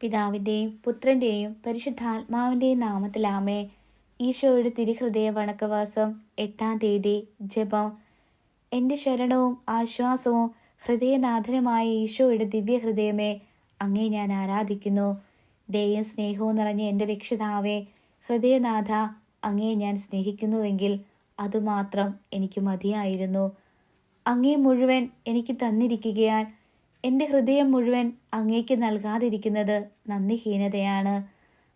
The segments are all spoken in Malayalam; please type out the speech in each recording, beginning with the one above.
പിതാവിന്റെയും പുത്രന്റെയും പരിശുദ്ധാത്മാവിന്റെയും നാമത്തിലാമേ ഈശോയുടെ തിരുഹൃദയ വണക്കവാസം എട്ടാം തീയതി ജപം. എന്റെ ശരണവും ആശ്വാസവും ഹൃദയനാഥനുമായ ഈശോയുടെ ദിവ്യഹൃദയമേ അങ്ങേ ഞാൻ ആരാധിക്കുന്നു. ദയയും സ്നേഹവും നിറഞ്ഞ എന്റെ രക്ഷിതാവേ ഹൃദയനാഥ അങ്ങേ ഞാൻ സ്നേഹിക്കുന്നുവെങ്കിൽ അതുമാത്രം എനിക്ക് മതിയായിരുന്നു. അങ്ങേ മുഴുവൻ എനിക്ക് തന്നിരിക്കുകയാൽ എന്റെ ഹൃദയം മുഴുവൻ അങ്ങേക്ക് നൽകാതിരിക്കുന്നത് നന്ദിഹീനതയാണ്.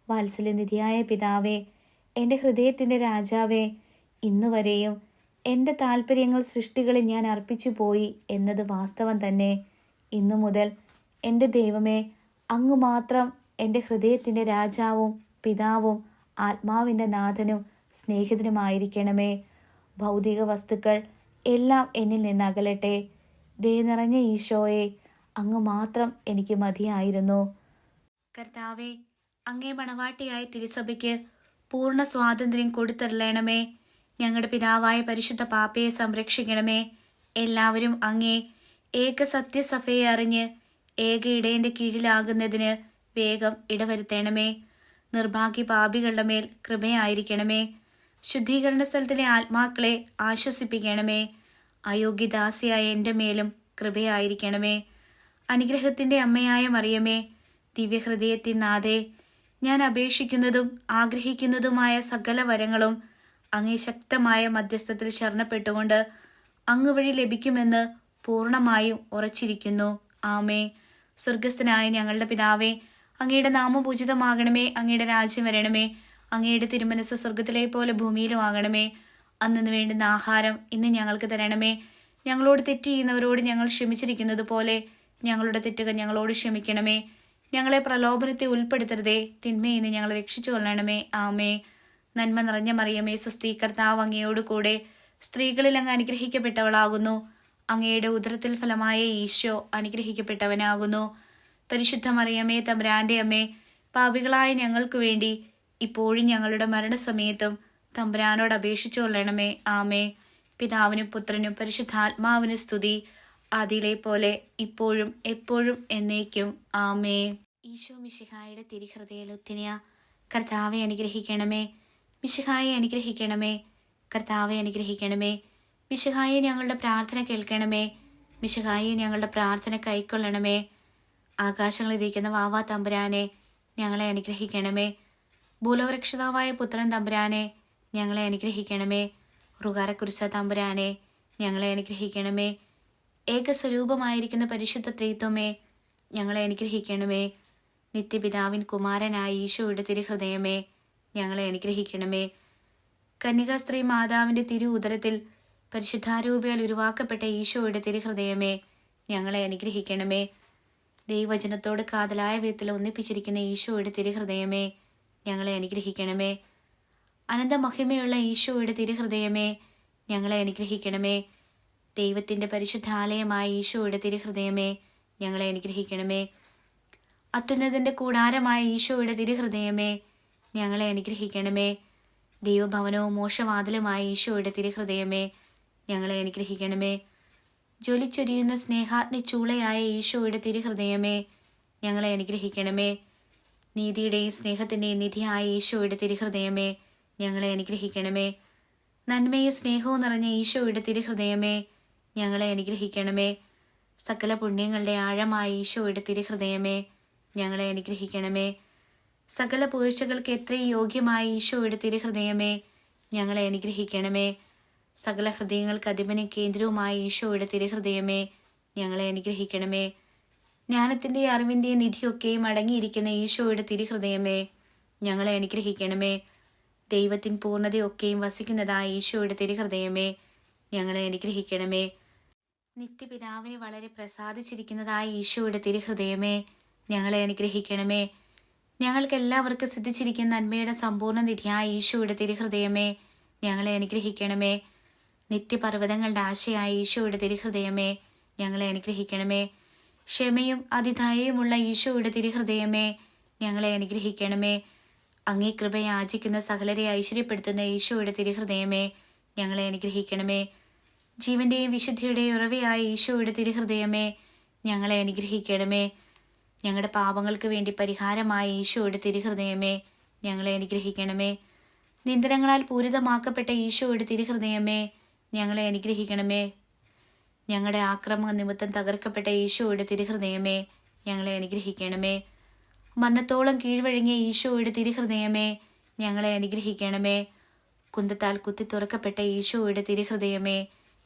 വാത്സല്യനിധിയായ പിതാവേ എന്റെ ഹൃദയത്തിന്റെ രാജാവേ ഇന്നുവരെയും എന്റെ താല്പര്യങ്ങൾ സൃഷ്ടികളിൽ ഞാൻ അർപ്പിച്ചു പോയി എന്നത് വാസ്തവം തന്നെ. ഇന്നു മുതൽ എന്റെ ദൈവമേ അങ്ങ് മാത്രം എന്റെ ഹൃദയത്തിന്റെ രാജാവും പിതാവും ആത്മാവിന്റെ നാഥനും സ്നേഹിതനുമായിരിക്കണമേ. ഭൗതിക വസ്തുക്കൾ എല്ലാം എന്നിൽ നിന്ന് അകലട്ടെ. ദേ നിറഞ്ഞ ഈശോയെ അങ്ങ് മാത്രം എനിക്ക് മതിയായിരുന്നു. കർത്താവെ അങ്ങേ മണവാട്ടിയായ തിരുസഭയ്ക്ക് പൂർണ സ്വാതന്ത്ര്യം കൊടുത്തരളണമേ. ഞങ്ങളുടെ പിതാവായ പരിശുദ്ധ പാപ്പയെ സംരക്ഷിക്കണമേ. എല്ലാവരും അങ്ങേ ഏക സത്യസഭയെ അറിഞ്ഞ് ഏക ഇടയന്റെ കീഴിലാകുന്നതിന് വേഗം ഇടവരുത്തണമേ. നിർഭാഗ്യ പാപികളുടെ മേൽ കൃപയായിരിക്കണമേ. ശുദ്ധീകരണ സ്ഥലത്തിലെ ആത്മാക്കളെ ആശ്വസിപ്പിക്കണമേ. അയോഗ്യദാസിയായ എന്റെ മേലും കൃപയായിരിക്കണമേ. അനുഗ്രഹത്തിന്റെ അമ്മയായ മറിയമേ ദിവ്യഹൃദയത്തിൻ നാഥേ ഞാൻ അപേക്ഷിക്കുന്നതും ആഗ്രഹിക്കുന്നതുമായ സകല വരങ്ങളും അങ്ങേ ശക്തമായ മധ്യസ്ഥത്തിൽ ശരണപ്പെട്ടുകൊണ്ട് അങ്ങ് വഴി ലഭിക്കുമെന്ന് പൂർണമായും ഉറച്ചിരിക്കുന്നു. ആമേ സ്വർഗസ്ഥനായ ഞങ്ങളുടെ പിതാവേ അങ്ങയുടെ നാമപൂജിതമാകണമേ അങ്ങയുടെ രാജ്യം വരണമേ അങ്ങയുടെ തിരുമനസ് സ്വർഗത്തിലെ പോലെ ഭൂമിയിലും ആകണമേ. അന്നു വേണ്ടുന്ന ആഹാരം ഇന്ന് ഞങ്ങൾക്ക് തരണമേ. ഞങ്ങളോട് തെറ്റ് ചെയ്യുന്നവരോട് ഞങ്ങൾ ക്ഷമിച്ചിരിക്കുന്നത് പോലെ ഞങ്ങളുടെ തെറ്റുകൾ ഞങ്ങളോട് ക്ഷമിക്കണമേ. ഞങ്ങളെ പ്രലോഭനത്തെ ഉൾപ്പെടുത്തരുതേ. തിന്മയിൽ നിന്ന് ഞങ്ങളെ രക്ഷിച്ചു കൊള്ളണമേ. ആമേ നന്മ നിറഞ്ഞ മറിയമേ സ്വസ്തി കർത്താവ് അങ്ങയോട് കൂടെ സ്ത്രീകളിൽ അങ്ങ് അനുഗ്രഹിക്കപ്പെട്ടവളാകുന്നു. അങ്ങയുടെ ഉദരത്തിൽ ഫലമായ ഈശോ അനുഗ്രഹിക്കപ്പെട്ടവനാകുന്നു. പരിശുദ്ധ മറിയമേ തമ്പുരാന്റെ അമ്മേ പാപികളായ ഞങ്ങൾക്ക് വേണ്ടി ഇപ്പോഴും ഞങ്ങളുടെ മരണസമയത്തും തമ്പുരാനോട് അപേക്ഷിച്ചു കൊള്ളണമേ. ആമേ പിതാവിനും പുത്രനും പരിശുദ്ധാത്മാവിനും സ്തുതി. അതിലെ പോലെ ഇപ്പോഴും എപ്പോഴും എന്നേക്കും. ആമേ. ഈശോ മിശിഹായുടെ തിരിഹൃദയലുത്തിനിയ കർത്താവെ അനുഗ്രഹിക്കണമേ. മിശിഹായെ അനുഗ്രഹിക്കണമേ. കർത്താവെ അനുഗ്രഹിക്കണമേ. മിശിഹായെ ഞങ്ങളുടെ പ്രാർത്ഥന കേൾക്കണമേ. മിശിഹായെ ഞങ്ങളുടെ പ്രാർത്ഥന കൈക്കൊള്ളണമേ. ആകാശങ്ങളിരിക്കുന്ന വാവാ തമ്പുരാനെ ഞങ്ങളെ അനുഗ്രഹിക്കണമേ. ഭൂലോകരക്ഷിതാവായ പുത്രൻ തമ്പുരാനെ ഞങ്ങളെ അനുഗ്രഹിക്കണമേ. റുകാരക്കുരിശ തമ്പുരാനെ ഞങ്ങളെ അനുഗ്രഹിക്കണമേ. ഏകസ്വരൂപമായിരിക്കുന്ന പരിശുദ്ധ ത്രീത്വമേ ഞങ്ങളെ അനുഗ്രഹിക്കണമേ. നിത്യപിതാവിൻ കുമാരനായ ഈശോയുടെ തിരുഹൃദയമേ ഞങ്ങളെ അനുഗ്രഹിക്കണമേ. കന്യകാസ്ത്രീ മാതാവിന്റെ തിരു ഉദരത്തിൽ പരിശുദ്ധാരൂപയാൽ ഉരുവാക്കപ്പെട്ട ഈശോയുടെ തിരുഹൃദയമേ ഞങ്ങളെ അനുഗ്രഹിക്കണമേ. ദൈവചനത്തോട് കാതലായ വിധത്തിൽ ഒന്നിപ്പിച്ചിരിക്കുന്ന ഈശോയുടെ തിരുഹൃദയമേ ഞങ്ങളെ അനുഗ്രഹിക്കണമേ. അനന്തമഹിമയുള്ള ഈശോയുടെ തിരുഹൃദയമേ ഞങ്ങളെ അനുഗ്രഹിക്കണമേ. ദൈവത്തിന്റെ പരിശുദ്ധാലയമായ ഈശോയുടെ തിരുഹൃദയമേ ഞങ്ങളെ അനുഗ്രഹിക്കണമേ. അത്യുന്നതിന്റെ കൂടാരമായ ഈശോയുടെ തിരുഹൃദയമേ ഞങ്ങളെ അനുഗ്രഹിക്കണമേ. ദൈവഭവനവും മോശവാതിലുമായ ഈശോയുടെ തിരുഹൃദയമേ ഞങ്ങളെ അനുഗ്രഹിക്കണമേ. ജ്വലിച്ചൊരിയുന്ന സ്നേഹാഗ്നി ചൂളയായ ഈശോയുടെ തിരുഹൃദയമേ ഞങ്ങളെ അനുഗ്രഹിക്കണമേ. നീതിയുടെയും സ്നേഹത്തിന്റെയും നിധിയായ ഈശോയുടെ തിരുഹൃദയമേ ഞങ്ങളെ അനുഗ്രഹിക്കണമേ. നന്മയും സ്നേഹവും നിറഞ്ഞ ഈശോയുടെ തിരുഹൃദയമേ ഞങ്ങളെ അനുഗ്രഹിക്കണമേ. സകല പുണ്യങ്ങളുടെ ആഴമായ ഈശോയുടെ തിരുഹൃദയമേ ഞങ്ങളെ അനുഗ്രഹിക്കണമേ. സകല പൂഴ്ചകൾക്ക് എത്രയും യോഗ്യമായ ഈശോയുടെ തിരുഹൃദയമേ ഞങ്ങളെ അനുഗ്രഹിക്കണമേ. സകല ഹൃദയങ്ങൾക്ക് അധിപനും കേന്ദ്രവുമായ ഈശോയുടെ തിരുഹൃദയമേ ഞങ്ങളെ അനുഗ്രഹിക്കണമേ. ജ്ഞാനത്തിന്റെ അറിവിന്റെയും നിധിയൊക്കെയും അടങ്ങിയിരിക്കുന്ന ഈശോയുടെ തിരുഹൃദയമേ ഞങ്ങളെ അനുഗ്രഹിക്കണമേ. ദൈവത്തിൻ പൂർണതയൊക്കെയും വസിക്കുന്നതായ ഈശോയുടെ തിരുഹൃദയമേ ഞങ്ങളെ അനുഗ്രഹിക്കണമേ. നിത്യപിതാവിന് വളരെ പ്രസാദിച്ചിരിക്കുന്നതായ ഈശോയുടെ തിരുഹൃദയമേ ഞങ്ങളെ അനുഗ്രഹിക്കണമേ. ഞങ്ങൾക്ക് എല്ലാവർക്കും സിദ്ധിച്ചിരിക്കുന്ന നന്മയുടെ സമ്പൂർണ നിധിയായ ഈശോയുടെ തിരുഹൃദയമേ ഞങ്ങളെ അനുഗ്രഹിക്കണമേ. നിത്യപർവതങ്ങളുടെ ആശയായ ഈശോയുടെ തിരുഹൃദയമേ ഞങ്ങളെ അനുഗ്രഹിക്കണമേ. ക്ഷമയും അതിഥായയുമുള്ള ഈശോയുടെ തിരുഹൃദയമേ ഞങ്ങളെ അനുഗ്രഹിക്കണമേ. അങ്ങേ കൃപയാചിക്കുന്ന സകലരെ ഐശ്വര്യപ്പെടുത്തുന്ന ഈശോയുടെ തിരുഹൃദയമേ ഞങ്ങളെ അനുഗ്രഹിക്കണമേ. ജീവന്റെയും വിശുദ്ധിയുടെയും ഉറവയായ ഈശോയുടെ തിരുഹൃദയമേ ഞങ്ങളെ അനുഗ്രഹിക്കണമേ. ഞങ്ങളുടെ പാപങ്ങൾക്ക് വേണ്ടി പരിഹാരമായ ഈശോയുടെ തിരുഹൃദയമേ ഞങ്ങളെ അനുഗ്രഹിക്കണമേ. നിന്ദനങ്ങളാൽ പൂരിതമാക്കപ്പെട്ട ഈശോയുടെ തിരുഹൃദയമേ ഞങ്ങളെ അനുഗ്രഹിക്കണമേ. ഞങ്ങളുടെ ആക്രമണ നിമിത്തം തകർക്കപ്പെട്ട ഈശോയുടെ തിരുഹൃദയമേ ഞങ്ങളെ അനുഗ്രഹിക്കണമേ. മരണത്തോളം കീഴ്വഴങ്ങിയ ഈശോയുടെ തിരുഹൃദയമേ ഞങ്ങളെ അനുഗ്രഹിക്കണമേ. കുന്തത്താൽ കുത്തി തുറക്കപ്പെട്ട ഈശോയുടെ തിരുഹൃദയമേ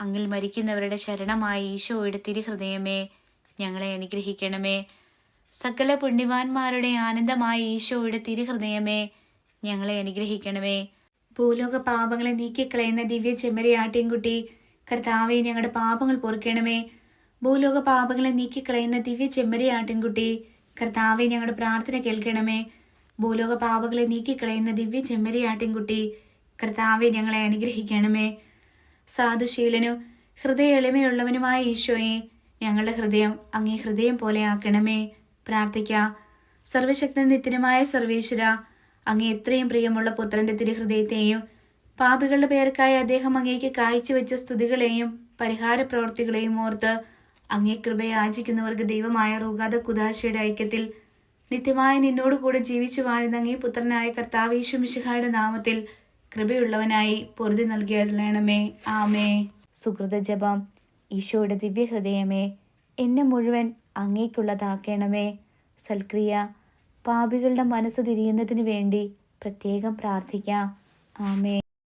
അങ്ങിൽ മരിക്കുന്നവരുടെ ശരണമായി ഈശോയുടെ തിരുഹൃദയമേ ഞങ്ങളെ അനുഗ്രഹിക്കണമേ. സകല പുണ്യവാന്മാരുടെ ആനന്ദമായ ഈശോയുടെ തിരുഹൃദയമേ ഞങ്ങളെ അനുഗ്രഹിക്കണമേ. ഭൂലോക പാപങ്ങളെ നീക്കിക്കളയുന്ന ദിവ്യ ചെമ്മരിയാട്ടിൻകുട്ടി കർത്താവെ ഞങ്ങളുടെ പാപങ്ങൾ പൊറുക്കണമേ. ഭൂലോക പാപങ്ങളെ നീക്കിക്കളയുന്ന ദിവ്യ ചെമ്മരിയാട്ടിൻകുട്ടി കർത്താവെ ഞങ്ങളുടെ പ്രാർത്ഥന കേൾക്കണമേ. ഭൂലോക പാപങ്ങളെ നീക്കിക്കളയുന്ന ദിവ്യ ചെമ്മരിയാട്ടിൻകുട്ടി കർത്താവെ ഞങ്ങളെ അനുഗ്രഹിക്കണമേ. സാധുശീലനും ഹൃദയ എളിമയുള്ളവനുമായ ഈശോയെ ഞങ്ങളുടെ ഹൃദയം അങ്ങേ ഹൃദയം പോലെ ആക്കണമേ. പ്രാർത്ഥിക്ക. സർവശക്തൻ നിത്യനുമായ സർവേശ്വര അങ്ങേ എത്രയും പ്രിയമുള്ള പുത്രന്റെ തിരുഹൃദയത്തെയും പാപികളുടെ പേർക്കായി അദ്ദേഹം അങ്ങേക്ക് കാഴ്ചവെച്ച സ്തുതികളെയും പരിഹാര പ്രവർത്തികളെയും ഓർത്ത് അങ്ങേ കൃപയെ ദൈവമായ റൂഗാദ കുദാശയുടെ ഐക്യത്തിൽ നിത്യമായ നിന്നോട് കൂടെ ജീവിച്ചു വാഴുന്ന അങ്ങേ പുത്രനായ കർത്താവേശു മിശിഹായുടെ നാമത്തിൽ കൃപയുള്ളവനായി പൊറുതി നൽകിയല്ലേണമേ ആമേ. സുഹൃത ജപം. ഈശോയുടെ ദിവ്യഹൃദയമേ എന്നെ മുഴുവൻ അങ്ങേക്കുള്ളതാക്കണമേ. സൽക്രിയ പാപികളുടെ മനസ്സ് തിരിയുന്നതിനു വേണ്ടി പ്രത്യേകം പ്രാർത്ഥിക്കാം. ആമേ.